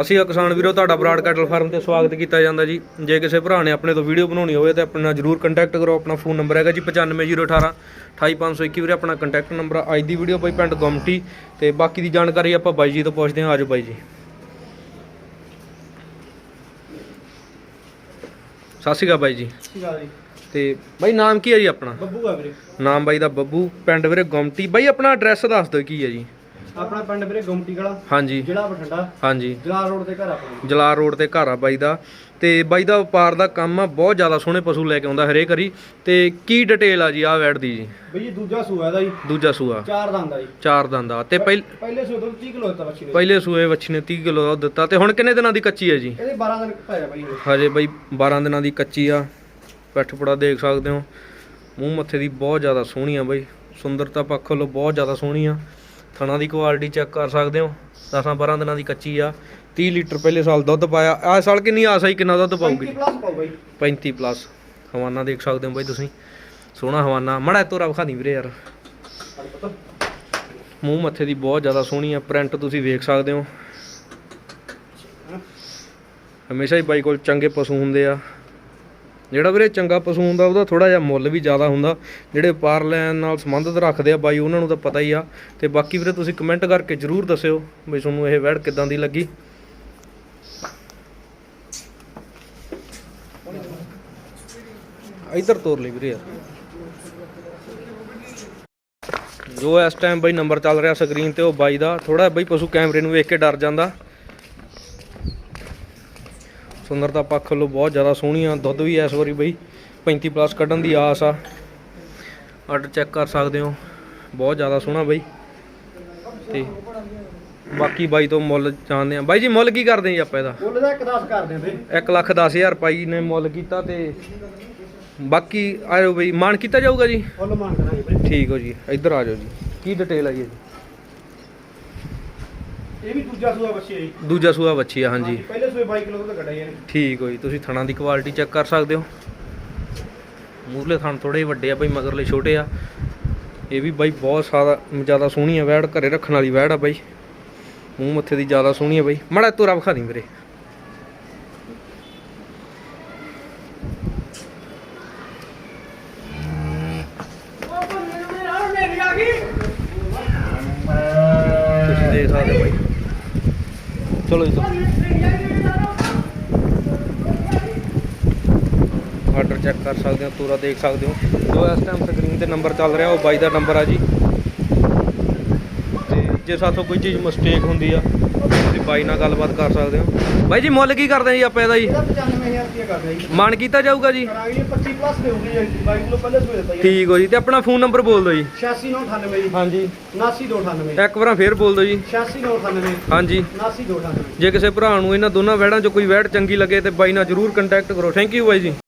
ਅਸੀਂ ਕਿਸਾਨ ਵੀਰੋ ਤੁਹਾਡਾ ਬਰਾਡ ਕੈਟਲ ਫਾਰਮ ਤੇ ਸਵਾਗਤ ਕੀਤਾ ਜਾਂਦਾ ਜੀ। ਜੇ ਕਿਸੇ ਭਰਾ ਨੇ ਆਪਣੇ ਤੋਂ ਵੀਡੀਓ ਬਣਾਉਣੀ ਹੋਵੇ ਤਾਂ ਆਪਣੇ ਨਾਲ ਜਰੂਰ ਕੰਟੈਕਟ ਕਰੋ। ਆਪਣਾ ਫੋਨ ਨੰਬਰ ਹੈਗਾ ਜੀ 95018 28521 ਵੀਰੇ ਆਪਣਾ ਕੰਟੈਕਟ ਨੰਬਰ ਆ। ਅੱਜ ਦੀ ਵੀਡੀਓ ਬਾਈ ਪਿੰਡ ਗੁਮਟੀ ਤੇ ਬਾਕੀ ਦੀ ਜਾਣਕਾਰੀ ਆਪਾਂ ਬਾਈ ਜੀ ਤੋਂ ਪੁੱਛਦੇ ਹਾਂ। ਆਜੋ ਬਾਈ ਜੀ। ਸਤਿ ਸ਼੍ਰੀ ਅਕਾਲ ਬਾਈ ਜੀ। ਜੀ। ਤੇ ਬਾਈ ਨਾਮ ਕੀ ਹੈ ਜੀ ਆਪਣਾ? ਬੱਬੂ ਆ ਵੀਰੇ। ਨਾਮ ਬਾਈ ਦਾ ਬੱਬੂ ਪਿੰਡ ਵੀਰੇ ਗੁਮਟੀ। ਬਾਈ ਆਪਣਾ ਐਡਰੈਸ ਦੱਸ ਦਿਓ ਕੀ ਹੈ ਜੀ। ਆਪਣਾ ਪਿੰਡ ਵੀਰੇ ਗੁੰਮਟੀ ਕਲਾ ਹਾਂਜੀ। ਜ਼ਿਲ੍ਹਾ ਬਠਿੰਡਾ। ਹਾਂਜੀ। ਜਲਾਲ ਰੋਡ ਤੇ ਘਰ ਆਪਣਾ। ਜਲਾਰ ਰੋਡ ਤੇ ਘਰ ਆ ਬਾਈ ਦਾ। ਤੇ ਬਾਈ ਦਾ ਵਪਾਰ ਦਾ ਕੰਮ ਆ ਬਹੁਤ ਜ਼ਿਆਦਾ ਸੋਹਣੇ ਪਸ਼ੂ ਲੈ ਕੇ ਆਉਂਦਾ ਹਰੇਕ ਵਾਰੀ। ਤੇ ਕੀ ਡਿਟੇਲ ਆ ਜੀ ਆ ਵੈੜ ਦੀ ਜੀ? ਬਈ ਜੀ ਦੂਜਾ ਸੂਆ ਇਹਦਾ ਜੀ। ਦੂਜਾ ਸੂਆ। ਚਾਰ ਦੰਦ ਆ ਜੀ। ਚਾਰ ਦੰਦ ਆ। ਤੇ ਪਹਿ- ਪਹਿਲੇ ਸੂਏ ਤੋਂ 30 ਕਿਲੋ ਦਿੱਤਾ ਬੱਚੀ ਨੇ। ਪਹਿਲੇ ਸੂਏ ਵੱਛੀ ਨੇ 30 ਕਿਲੋ ਦਾ ਦੁੱਧ ਦਿੱਤਾ। ਤੇ ਹੁਣ ਕਿੰਨੇ ਦਿਨਾਂ ਦੀ ਕੱਚੀ ਹੈ ਜੀ? ਇਹਦੇ 12 ਦਿਨ ਪਾਇਆ ਬਾਈ ਇਹ। ਹਜੇ ਬਾਈ 12 ਦਿਨਾਂ ਦੀ ਕੱਚੀ ਆ। ਪਿੱਠ ਪੁੜਾ ਦੇਖ ਸਕਦੇ ਹੋ। ਮੂੰਹ ਮੱਥੇ ਦੀ ਬਹੁਤ ਜ਼ਿਆਦਾ ਸੋਹਣੀ ਆ ਬਾਈ। ਸੁੰਦਰਤਾ ਪੱਖ ਵੱਲੋਂ ਬਹੁਤ ਜ਼ਿਆਦਾ ਸੋਹਣੀ ਆ। ਥਣਾ ਦੀ ਕੁਆਲਿਟੀ ਚੈੱਕ ਕਰ ਸਕਦੇ ਹੋ। 10 12 ਦਿਨਾਂ ਦੀ ਕੱਚੀ ਆ। 30 ਲੀਟਰ ਪਹਿਲੇ ਸਾਲ ਦੁੱਧ ਪਾਇਆ। ਆ ਸਾਲ ਕਿੰਨੀ ਆਸ ਆਈ ਕਿੰਨਾ ਦੁੱਧ ਪਾਊਗੀ? 35 ਪਲੱਸ ਪਾਓ ਬਾਈ। 35 ਪਲੱਸ ਹਵਾਨਾ ਦੇਖ ਸਕਦੇ ਹੋ ਬਾਈ ਤੁਸੀਂ। ਸੋਹਣਾ ਹਵਾਨਾ। ਮੜਾ ਤੋਰਾ ਦੀ ਵੀਰੇ ਯਾਰ। ਮੂੰਹ ਮੱਥੇ ਦੀ ਬਹੁਤ ਜ਼ਿਆਦਾ ਸੋਹਣੀ ਆ। ਪ੍ਰਿੰਟ ਤੁਸੀਂ ਵੇਖ ਸਕਦੇ ਹੋ। ਹਮੇਸ਼ਾ ਹੀ ਬਾਈ ਕੋਲ ਚੰਗੇ ਪਸ਼ੂ ਹੁੰਦੇ ਆ। ਜਿਹੜਾ ਵੀਰੇ ਚੰਗਾ ਪਸ਼ੂ ਹੁੰਦਾ, ਉਹਦਾ ਥੋੜਾ ਜਿਹਾ ਮੁੱਲ ਵੀ ਜ਼ਿਆਦਾ ਹੁੰਦਾ। ਜਿਹੜੇ ਪਾਰ ਲੈਣ ਨਾਲ ਸੰਬੰਧਿਤ ਰੱਖਦੇ ਆ ਬਾਈ, ਉਹਨਾਂ ਨੂੰ ਤਾਂ ਪਤਾ ਹੀ ਆ। ਤੇ ਬਾਕੀ ਵੀਰੇ ਤੁਸੀਂ ਕਮੈਂਟ ਕਰਕੇ ਜਰੂਰ ਦੱਸਿਓ ਵੀ ਤੁਹਾਨੂੰ ਇਹ ਵੈੜ ਕਿਦਾਂ ਦੀ ਲੱਗੀ। ਇਧਰ ਤੋਰ ਲਈ ਵੀਰੇ ਯਾਰ। ਜੋ ਇਸ ਟਾਈਮ ਬਾਈ ਨੰਬਰ ਚੱਲ ਰਿਹਾ ਸਕਰੀਨ ਤੇ ਉਹ ਬਾਈ ਦਾ। ਥੋੜਾ ਬਾਈ ਪਸ਼ੂ ਕੈਮਰੇ ਨੂੰ ਵੇਖ ਕੇ ਡਰ ਜਾਂਦਾ। ਸੁੰਦਰਤਾ ਪੱਖ ਵੱਲੋਂ ਬਹੁਤ ਜ਼ਿਆਦਾ ਸੋਹਣੀ ਆ ਦੁੱਧ ਵੀ ਇਸ ਵਾਰੀ ਬਈ 35 ਪਲੱਸ ਕੱਢਣ ਦੀ ਆਸ ਆ। ਆਰਡਰ ਚੈੱਕ ਕਰ ਸਕਦੇ ਹੋ ਬਹੁਤ ਜ਼ਿਆਦਾ ਸੋਹਣਾ ਬਈ। ਤੇ ਬਾਕੀ ਬਾਈ ਤੋਂ ਮੁੱਲ ਜਾਣਦੇ ਆ। ਬਾਈ ਜੀ ਮੁੱਲ ਕੀ ਕਰਦੇ ਜੀ ਆਪਾਂ ਇਹਦਾ? ਮੁੱਲ ਦਾ ਇੱਕ 10 ਕਰਦੇ ਆ ਵੀਰੇ 1 ਲੱਖ 10000 ਰੁਪਏ ਨੇ ਮੁੱਲ ਕੀਤਾ ਤੇ ਬਾਕੀ ਆਇਓ ਬਈ ਮਾਨ ਕੀਤਾ ਜਾਊਗਾ ਜੀ? ਫੁੱਲ ਮਾਨ ਕਰਾਂਗੇ ਠੀਕ ਹੋ ਜੀ ਇੱਧਰ ਆ ਜਾਓ ਜੀ। ਕੀ ਡਿਟੇਲ ਆ ਜੀ? ਇਹ ਵੀ ਦੂਜਾ ਸੂਆ ਬੱਚੀ ਹੈ ਜੀ। ਦੂਜਾ ਸੂਆ ਵੱਛੀ ਆ ਹਾਂਜੀ। ਪਹਿਲੇ ਸੂਏ 22 ਕਿਲੋ ਤੋਂ ਜੀ ਇਹਨੇ। ਠੀਕ ਹੋ ਜੀ ਤੁਸੀਂ ਥਣਾ ਦੀ ਕੁਆਲਿਟੀ ਚੈੱਕ ਕਰ ਸਕਦੇ ਹੋ। ਮੂਰਲੇ ਥਣ ਥੋੜੇ ਵੱਡੇ ਆ ਬਈ ਮਗਰਲੇ ਛੋਟੇ ਆ। ਇਹ ਵੀ ਬਾਈ ਬਹੁਤ ਸਾਦਾ ਜ਼ਿਆਦਾ ਸੋਹਣੀ ਆ ਵੈੜ ਘਰੇ ਰੱਖਣ ਵਾਲੀ ਵੈੜ ਆ ਬਾਈ। ਮੂੰਹ ਮੱਥੇ ਦੀ ਜ਼ਿਆਦਾ ਸੋਹਣੀ ਆ ਬਾਈ। ਮੜਾ ਤੋਰਾ ਵਿਖਾ ਦੀ ਵੀਰੇ। ਤੁਸੀਂ ਦੇਖ ਸਕਦੇ ਹੋ ਬਾਈ। ਚਲੋ ਜੀ, ਚਲੋ। ਆਰਡਰ ਚੈੱਕ ਕਰ ਸਕਦੇ ਹੋ, ਪੂਰਾ ਦੇਖ ਸਕਦੇ ਹੋ। ਜੋ ਇਸ ਟਾਈਮ ਸਕਰੀਨ ਤੇ ਨੰਬਰ ਚੱਲ ਰਿਹਾ, ਉਹ ਬਾਈ ਦਾ ਨੰਬਰ ਆ ਜੀ। ਤੇ ਜੇ ਸਾਥੋਂ ਕੋਈ ਚੀਜ਼ ਮਿਸਟੇਕ ਹੁੰਦੀ ਆ ਤੁਸੀਂ ਬਾਈ ਨਾਲ ਗੱਲਬਾਤ ਕਰ ਸਕਦੇ ਹੋ। ਬਾਈ ਜੀ ਮੁੱਲ ਕੀ ਕਰਦੇ ਜੀ ਆਪਾਂ ਇਹਦਾ ਜੀ? ਇਹਦਾ 95000 ਰੁਪਏ ਕਰਦਾ ਜੀ। ਮਾਨ ਕੀਤਾ ਜਾਊਗਾ ਜੀ? ਕਰਾਂਗੇ ਜੀ 25 ਪਲੱਸ ਦੇਊਗੀ ਜੀ 22 ਕਿਲੋ ਪਹਿਲੇ ਸੂਏ ਦਿੱਤਾ ਜੀ ਠੀਕ ਹੋ ਜੀ ਤੇ ਆਪਣਾ ਫੋਨ ਨੰਬਰ ਬੋਲ ਦਿਓ ਜੀ। 86998 ਜੀ। ਹਾਂਜੀ। 79298 ਇੱਕ ਵਾਰ ਫੇਰ ਬੋਲ ਦਿਓ ਜੀ। 86998 ਹਾਂਜੀ। 79298 ਜੇ। ਕਿਸੇ ਭਰਾ ਨੂੰ ਇਹਨਾਂ ਦੋਨਾਂ ਵੈੜਾਂ 'ਚੋਂ ਕੋਈ ਵੈੜ ਚੰਗੀ ਲੱਗੇ ਤੇ ਬਾਈ ਨਾਲ ਜਰੂਰ ਕੰਟੈਕਟ ਕਰੋ। ਥੈਂਕ ਯੂ ਬਾਈ ਜੀ।